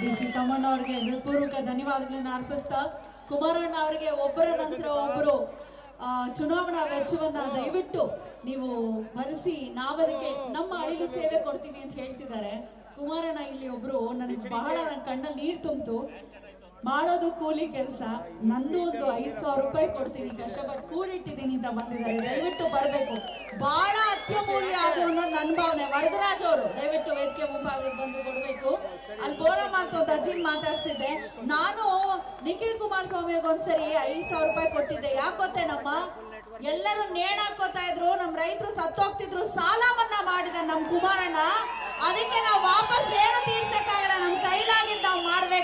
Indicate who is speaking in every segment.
Speaker 1: D C Thammanna ಅವರಿಗೆ ಹೃತ್ಪೂರ್ವಕ ಧನ್ಯವಾದಗಳನ್ನು ಅರ್ಪಿಸ್ತಾ, ಕುಮಾರಣ್ಣ ಅವರಿಗೆ ಒಬ್ಬರ ನಂತರ ಒಬ್ಬರು ಚುನಾವಣಾ ವೆಚ್ಚವನ್ನ ದಯವಿಟ್ಟು ನೀವು ಭರಿಸಿ ನಾವದಕ್ಕೆ ನಮ್ಮ ಅಳಿಲು ಸೇವೆ ಕೊಡ್ತೀವಿ ಅಂತ ಹೇಳ್ತಿದ್ದಾರೆ. ಕುಮಾರಣ್ಣ ಇಲ್ಲಿ ಒಬ್ರು, ನನಗೆ ಬಹಳ ನನ್ನ ಕಣ್ಣಲ್ಲಿ ನೀರು ತುಂಬಿತು. ಮಾಡೋದು ಕೂಲಿ ಕೆಲಸ. ನಂದು ಒಂದು ಐದ್ ಸಾವಿರ ರೂಪಾಯಿ ಕೊಡ್ತೀನಿ ಕಷ್ಟಪಟ್ಟು ಕೂಡಿಟ್ಟಿದ್ದೀನಿ ಅಂತ ಬಂದಿದ್ದಾರೆ. ದಯವಿಟ್ಟು ಬರಬೇಕು. ಬಹಳ ಅತ್ಯಮೂಲ್ಯ ಅದು ಅನ್ನೋದು ನನ್ನ ಭಾವನೆ. ವರದರಾಜ್ ಅವರು, ದಯವಿಟ್ಟು ವೇದಿಕೆ ಮುಂಭಾಗಕ್ಕೆ ಬಂದು ಕೊಡಬೇಕು. ಅಲ್ಲಿ ಬೋರಮ್ಮ ಅಂತ ಒಂದು ಅಜ್ಜಿನ ಮಾತಾಡ್ಸ್ತಿದ್ದೆ. ನಾನು ನಿಖಿಲ್ ಕುಮಾರ್ ಸ್ವಾಮಿ ಒಂದ್ಸರಿ ಐದು ಸಾವಿರ ರೂಪಾಯಿ ಕೊಟ್ಟಿದ್ದೆ. ಯಾಕೆ ಗೊತ್ತೇನಮ್ಮ? ಎಲ್ಲರೂ ನೇಣ್ ಹಾಕೋತಾ ಇದ್ರು. ನಮ್ಮ ರೈತರು ಸತ್ತೋಗ್ತಿದ್ರು. ಸಾಲ ಮನ್ನಾ ಮಾಡಿದ ನಮ್ಮ ಕುಮಾರಣ್ಣ. ಅದಕ್ಕೆ ನಾವು ವಾಪಸ್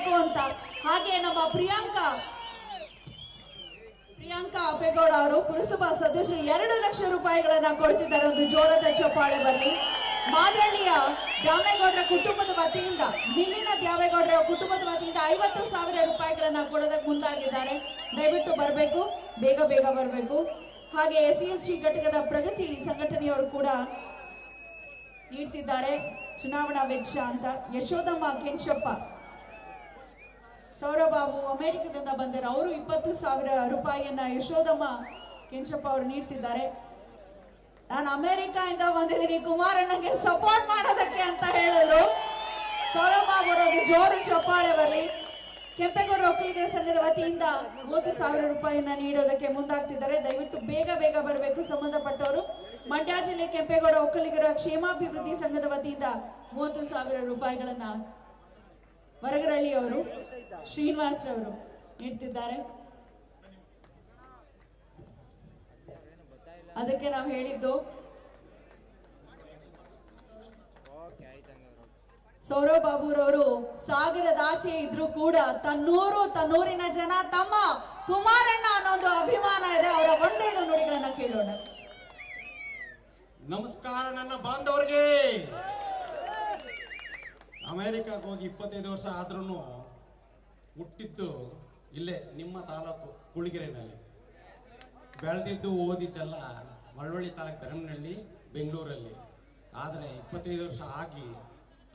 Speaker 1: ಮಾಡ್ಬೇಕು ಅಂತ. ಹಾಗೆ ನಮ್ಮ ಪ್ರಿಯಾಂಕಾ ಪ್ರಿಯಾಂಕಾ ಅಪ್ಪೇಗೌಡ ಅವರು ಪುರಸಭಾ ಸದಸ್ಯರು ಎರಡು ಲಕ್ಷ ರೂಪಾಯಿಗಳನ್ನ ಕೊಡ್ತಿದ್ದಾರೆ ಒಂದು ಜೋರದ ಚಪ್ಪಾಳೆ ಬರಲಿ ಮಾದ್ರಳ್ಳಿಯ ದ್ಯಾಮೇಗೌಡರ ಕುಟುಂಬದ ವತಿಯಿಂದ, ಮಿಲ್ಲಿನ ದ್ಯಾವೇಗೌಡರ ಕುಟುಂಬದ ವತಿಯಿಂದ ಐವತ್ತು ಸಾವಿರ ರೂಪಾಯಿಗಳನ್ನ ಕೊಡೋದಕ್ಕೆ ಮುಂದಾಗಿದ್ದಾರೆ. ದಯವಿಟ್ಟು ಬರಬೇಕು, ಬೇಗ ಬೇಗ ಬರಬೇಕು. ಹಾಗೆ ಎಸ್ ಸಿ ಎಸ್ ಟಿ ಘಟಕದ ಪ್ರಗತಿ ಸಂಘಟನೆಯವರು ಕೂಡ ನೀಡ್ತಿದ್ದಾರೆ. ಚುನಾವಣಾ ವೆಚ್ಚ ಅಂತ ಯಶೋಧಮ್ಮ ಕೆಂಚಪ್ಪ ಸೌರಬಾಬು ಅಮೆರಿಕದಿಂದ ಬಂದರು ಅವರು ಇಪ್ಪತ್ತು ಸಾವಿರ ರೂಪಾಯಿಯನ್ನ ಯಶೋದಮ್ಮ ಕೆಂಚಪ್ಪ ಅವರು ನೀಡ್ತಿದ್ದಾರೆ. ನಾನು ಅಮೆರಿಕಾಯಿಂದ ಬಂದಿದ್ದೀನಿ, ಕುಮಾರಣ್ಣಗೆ ಸಪೋರ್ಟ್ ಮಾಡೋದಕ್ಕೆ ಅಂತ ಹೇಳಿದ್ರು. ಅವರೊಂದು ಜೋರು ಚಪ್ಪಾಳೆ ಬರಲಿ. ಕೆಂಪೇಗೌಡ ಒಕ್ಕಲಿಗರ ಸಂಘದ ವತಿಯಿಂದ ಮೂವತ್ತು ಸಾವಿರ ರೂಪಾಯಿಯನ್ನ ನೀಡೋದಕ್ಕೆ ಮುಂದಾಗ್ತಿದ್ದಾರೆ. ದಯವಿಟ್ಟು ಬೇಗ ಬೇಗ ಬರಬೇಕು. ಸಂಬಂಧಪಟ್ಟವರು, ಮಂಡ್ಯ ಜಿಲ್ಲೆ ಕೆಂಪೇಗೌಡ ಒಕ್ಕಲಿಗರ ಕ್ಷೇಮಾಭಿವೃದ್ಧಿ ಸಂಘದ ವತಿಯಿಂದ ಮೂವತ್ತು ಸಾವಿರ ರೂಪಾಯಿಗಳನ್ನ ವರಗರಳ್ಳಿ ಅವರು ಶ್ರೀನಿವಾಸ್ ಅವರು ನೀಡ್ತಿದ್ದಾರೆ. ಅದಕ್ಕೆ ನಾವು ಹೇಳಿದ್ದು, ಸೌರವ್ ಬಾಬುರವರು ಸಾಗರದಾಚೆ ಇದ್ರು ಕೂಡ ತನ್ನೂರು ತನ್ನೂರಿನ ಜನ ತಮ್ಮ ಕುಮಾರಣ್ಣ ಅನ್ನೋದು ಅಭಿಮಾನ ಇದೆ. ಅವರ ಒಂದೆರಡು ನುಡಿಗಳನ್ನ ಕೇಳೋಣ.
Speaker 2: ನಮಸ್ಕಾರ ನನ್ನ ಬಾಂಧವರಿಗೆ. ಅಮೆರಿಕಕ್ಕೆ ಹೋಗಿ ಇಪ್ಪತ್ತೈದು ವರ್ಷ ಆದ್ರೂ ಹುಟ್ಟಿದ್ದು ಇಲ್ಲೇ ನಿಮ್ಮ ತಾಲೂಕು ಕುಳಿಗೆರೆನಲ್ಲಿ. ಬೆಳೆದಿದ್ದು ಓದಿದ್ದೆಲ್ಲ ಮಳವಳ್ಳಿ ತಾಲೂಕು ಧರ್ಮನಹಳ್ಳಿ ಬೆಂಗಳೂರಲ್ಲಿ. ಆದರೆ ಇಪ್ಪತ್ತೈದು ವರ್ಷ ಆಗಿ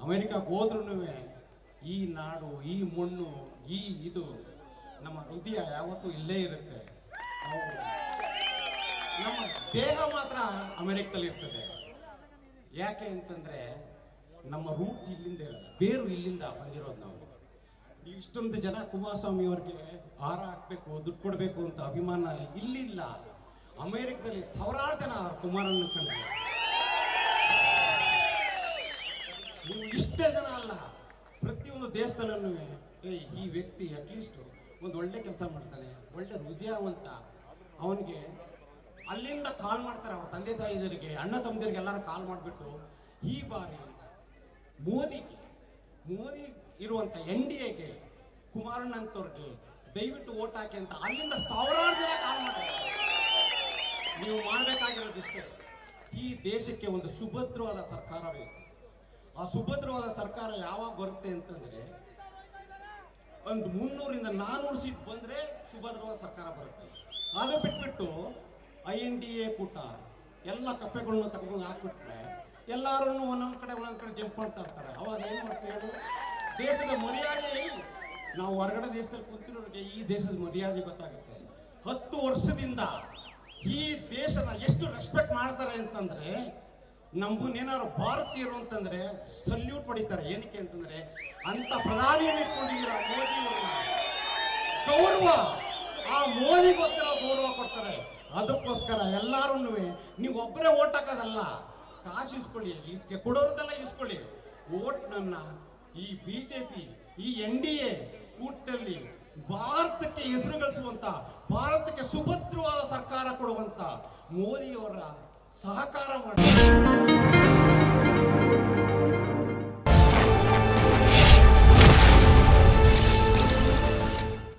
Speaker 2: ಅಮೇರಿಕಾಗೆ ಹೋದ್ರೂ ಈ ನಾಡು, ಈ ಮಣ್ಣು, ಈ ಇದು ನಮ್ಮ ಹೃದಯ ಯಾವತ್ತೂ ಇಲ್ಲೇ ಇರುತ್ತೆ. ನಮ್ಮ ದೇಹ ಮಾತ್ರ ಅಮೆರಿಕದಲ್ಲಿ ಇರ್ತದೆ ಯಾಕೆ ಅಂತಂದ್ರೆ ನಮ್ಮ ರೂಟ್ ಇಲ್ಲಿಂದ ಇರಲ್ಲ ಬೇರು ಇಲ್ಲಿಂದ ಬಂದಿರೋದು ನಾವು. ಇಷ್ಟೊಂದು ಜನ ಕುಮಾರಸ್ವಾಮಿ ಅವ್ರಿಗೆ ಹಾರ ಹಾಕ್ಬೇಕು, ದುಡ್ಡು ಕೊಡಬೇಕು ಅಂತ ಅಭಿಮಾನ ಇಲ್ಲಿಲ್ಲ. ಅಮೆರಿಕದಲ್ಲಿ ಸಾವಿರಾರು ಜನ ಕುಮಾರನ್ನು ಕಂಡ ನೀವು ಇಷ್ಟೇ ಜನ ಅಲ್ಲ, ಪ್ರತಿಯೊಂದು ದೇಶದಲ್ಲೂ ಈ ವ್ಯಕ್ತಿ ಅಟ್ಲೀಸ್ಟ್ ಒಂದು ಒಳ್ಳೆ ಕೆಲಸ ಮಾಡ್ತಾನೆ, ಒಳ್ಳೆ ಹೃದಯವಂತ. ಅವನಿಗೆ ಅಲ್ಲಿಂದ ಕಾಲ್ ಮಾಡ್ತಾರೆ, ಅವ್ರ ತಂದೆ ತಾಯಿದರಿಗೆ, ಅಣ್ಣ ತಮ್ಮದಿರಿಗೆ ಎಲ್ಲರೂ ಕಾಲ್ ಮಾಡಿಬಿಟ್ಟು, ಈ ಬಾರಿ ಮೋದಿಗೆ ಮೋದಿ ಇರುವಂತ ಎನ್ ಡಿ ಎಗೆ ಕುಮಾರಣ್ಣ ಅಂತವ್ರಿಗೆ ದಯವಿಟ್ಟು ಓಟ್ ಹಾಕಿ ಅಂತ ಅಲ್ಲಿಂದ ಸಾವಿರಾರು ಜನ ಕಾಲ್ ಮಾಡ್ತಾರೆ. ನೀವು ಮಾಡಬೇಕಾಗಿರೋದಿಷ್ಟೇ, ಈ ದೇಶಕ್ಕೆ ಒಂದು ಸುಭದ್ರವಾದ ಸರ್ಕಾರ ಬೇಕು. ಆ ಸುಭದ್ರವಾದ ಸರ್ಕಾರ ಯಾವಾಗ ಬರುತ್ತೆ ಅಂತಂದ್ರೆ, ಒಂದು ಮುನ್ನೂರಿಂದ ನಾನೂರು ಸೀಟ್ ಬಂದ್ರೆ ಸುಭದ್ರವಾದ ಸರ್ಕಾರ ಬರುತ್ತೆ. ಅದು ಬಿಟ್ಬಿಟ್ಟು, ಐ ಎನ್ ಡಿ ಎ ಕೂಟ, ಎಲ್ಲ ಕಪ್ಪೆಗಳನ್ನ ತಗೊಂಡು ಹಾಕ್ಬಿಟ್ರೆ ಎಲ್ಲಾರು ಒಂದೊಂದ್ ಕಡೆ ಒಂದೊಂದ್ ಕಡೆ ಜಂಪ್ ಮಾಡ್ತಾ ಇರ್ತಾರೆ. ಅವಾಗ ಏನ್ ಮಾಡ್ತೀವಿ ದೇಶದ ಮರ್ಯಾದೆ ನಾವು ಹೊರಗಡೆ ದೇಶದಲ್ಲಿ ಕುಂತಿರೋರಿಗೆ ಈ ದೇಶದ ಮರ್ಯಾದೆ ಗೊತ್ತಾಗುತ್ತೆ. ಹತ್ತು ವರ್ಷದಿಂದ ಈ ದೇಶನ ಎಷ್ಟು ರೆಸ್ಪೆಕ್ಟ್ ಮಾಡ್ತಾರೆ ಅಂತಂದ್ರೆ, ನಮ್ಮನ್ನೇನಾದ್ರು ಭಾರತೀಯರು ಅಂತಂದ್ರೆ ಸಲ್ಯೂಟ್ ಪಡಿತಾರೆ. ಏನಕ್ಕೆ ಅಂತಂದ್ರೆ, ಅಂತ ಪ್ರಧಾನಿಯನ್ನು ಇಟ್ಕೊಂಡಿದ್ದೀರ ಮೋದಿ ಅವ್ರನ್ನ. ಗೌರವ, ಆ ಮೋದಿಗೋಸ್ಕರ ಗೌರವ ಕೊಡ್ತಾರೆ. ಅದಕ್ಕೋಸ್ಕರ ಎಲ್ಲಾರು ನೀವು ಒಬ್ಬರೇ ಓಟ್ ಹಾಕೋದಲ್ಲ. ಕಾಸು ಇಸ್ಕೊಳ್ಳಿ ಇದಕ್ಕೆ ಕೊಡೋರ್ದೆಲ್ಲ ಇಸ್ಕೊಳ್ಳಿ ಓಟ್ ನನ್ನ ಈ ಬಿಜೆಪಿ ಈ ಎನ್ ಡಿ ಎ ಕೂಟದಲ್ಲಿ ಭಾರತಕ್ಕೆ ಹೆಸರು ಗಳಿಸುವಂತ, ಭಾರತಕ್ಕೆ ಸುಭದ್ರವಾದ ಸರ್ಕಾರ ಕೊಡುವಂತ ಮೋದಿಯವರ ಸಹಕಾರ ಮಾಡಿ